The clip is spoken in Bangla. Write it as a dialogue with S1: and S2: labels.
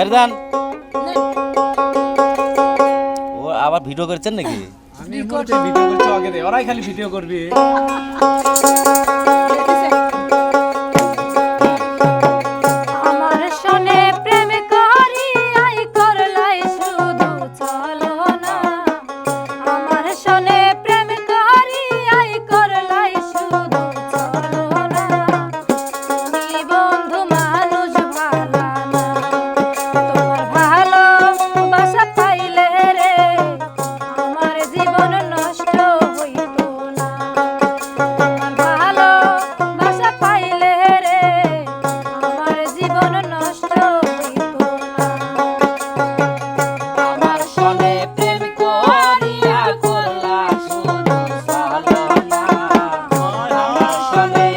S1: বাইরে যান ও আবার ভিডিও করছেন নাকি?
S2: আমি ভিডিও করছি আগে দে ওরাই খালি ভিডিও করবি। Amen.